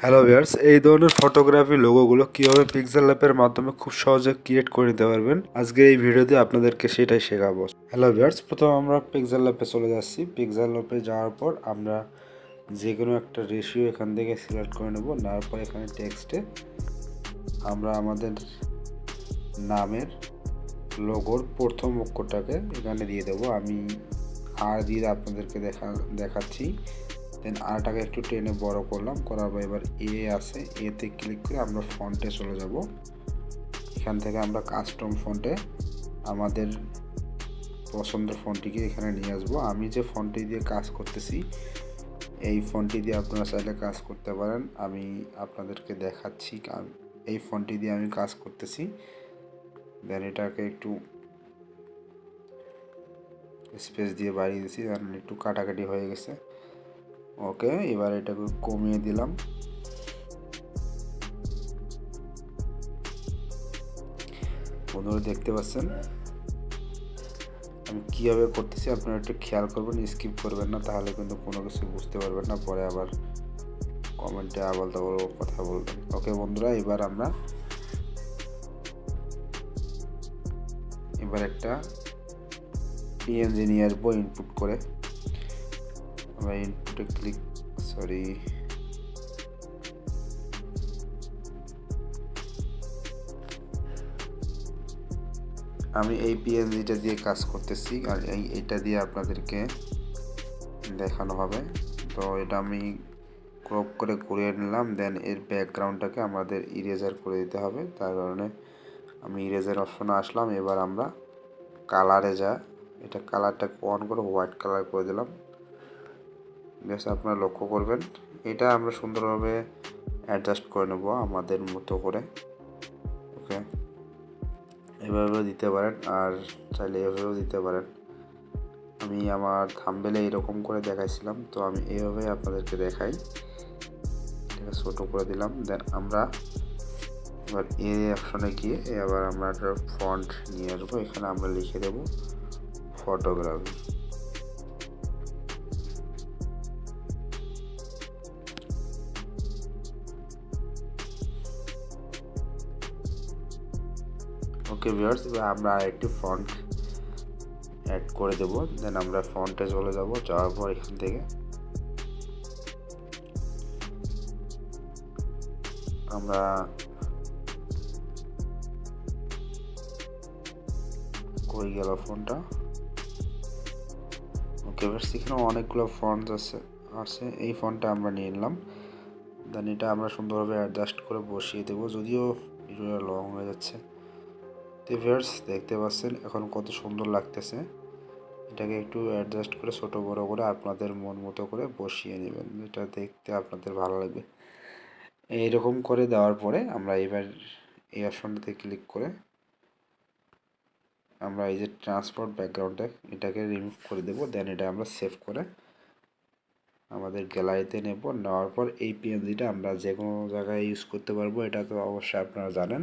Hello viewers এই ধরনের photography লোগোগুলো কীভাবে পিক্সেল ল্যাপের মাধ্যমে খুব সহজে ক্রিয়েট করে নিতে পারবেন? আজকে এই ভিডিওতে আপনাদেরকে সেটাই শেখাবো। হ্যালো ভিয়ার্স প্রথম আমরা পিক্সেল ল্যাপে চলে যাচ্ছি। পিক্সেল ল্যাপে যাওয়ার পর আমরা যে কোনো একটা রেশিও এখান থেকে সিলেক্ট করে নেব। নেওয়ার পর এখানে টেক্সটে আমরা আমাদের নামের লোগোর প্রথম অক্ষরটাকে এখানে দিয়ে দেবো। আমি আর দিয়ে আপনাদেরকে দেখা দেখাচ্ছি। দেন আরটাকে একটু টেনে বড় করলাম। করার পর এবার এ আছে। এতে ক্লিক করে আমরা ফন্টে চলে যাব। এখান থেকে আমরা কাস্টম ফন্টে আমাদের পছন্দের ফন্টটিকে এখানে নিয়ে আসব। আমি যে ফন্টটি দিয়ে কাজ করতেছি, এই ফন্টটি দিয়ে আপনারা চাইলে কাজ করতে পারেন। আমি আপনাদেরকে দেখাচ্ছি এই ফন্টটি দিয়ে আমি কাজ করতেছি। দেন এটাকে একটু স্পেস দিয়ে বাড়িয়ে দিয়েছি। একটু কাটাকাটি হয়ে গেছে। ওকে, এবার এটাকে কমিয়ে দিলাম। বন্ধুরা, দেখতে পাচ্ছেন? আমি কীভাবে করতেছি আপনারা একটু খেয়াল করবেন স্কিপ করবেন না, তাহলে কিন্তু কোনো কিছু বুঝতে পারবেন না। পরে আবার কমেন্টে আবল তাবল কথা বলবেন। ওকে বন্ধুরা, এবার আমরা এবার একটা পিএনজি নিয়ে আসব ইনপুট করে আমরা ইনপুটে ক্লিক সরি আমি এই পিএনজিটা দিয়ে কাজ করতেছি আর এই এটা দিয়ে আপনাদেরকে দেখানো হবে। তো এটা আমি ক্রপ করে ঘুরিয়ে নিলাম দেন এর ব্যাকগ্রাউন্ডটাকে আমাদের ইরেজার করে দিতে হবে। তার কারণে আমি ইরেজার অপশনে আসলাম। এবার আমরা কালারে যা, এটা কালারটা অন করে হোয়াইট কালার করে দিলাম। বেশ আপনারা লক্ষ্য করবেন। এটা আমরা সুন্দরভাবে অ্যাডজাস্ট করে নেব আমাদের মতো করে। ওকে এভাবেও দিতে পারেন আর চাইলে এভাবেও দিতে পারেন। আমি আমার থাম্বেলে এরকম করে দেখাইছিলাম, তো আমি এইভাবে আপনাদেরকে দেখাই। এটাকে ছোটো করে দিলাম দেন আমরা এবার এ অপশনে গিয়ে এবার আমরা একটা ফন্ট নিয়ে আসব। এখানে আমরা লিখে দেবো ফটোগ্রাফি ওকে ভিউয়ার্স এবার আমরা আরেকটি ফন্ট অ্যাড করে দেবো। দেন আমরা ফন্টে চলে যাব, যাওয়ার পর এখান থেকে। আমরা কই গেল ফোনটা। ওকে ভিউয়ার্স এখানে অনেকগুলো ফন্ট আছে আছে। এই ফন্টটা আমরা নিয়ে নিলাম। দেন এটা আমরা সুন্দরভাবে অ্যাডজাস্ট করে বসিয়ে দেবো, যদিও ভিডিওটা লং হয়ে যাচ্ছে। তো ভিউয়ার্স দেখতে পাচ্ছেন। এখন কত সুন্দর লাগতেছে। এটাকে একটু অ্যাডজাস্ট করে ছোট, বড় করে আপনাদের মন মতো করে বসিয়ে নেবেন। এটা দেখতে আপনাদের ভালো লাগবে। এইরকম করে দেওয়ার পরে আমরা এবার এই অপশনটাতে ক্লিক করে আমরা এই যে ট্রান্সপোর্ট ব্যাকগ্রাউন্ডটা এটাকে রিমুভ করে দেবো। দেন এটা আমরা সেভ করে আমাদের গ্যালারিতে নেব। নেওয়ার পর এই পিএনজিটা আমরা যে কোনো জায়গায় ইউজ করতে পারব। এটা তো অবশ্যই আপনারা জানেন।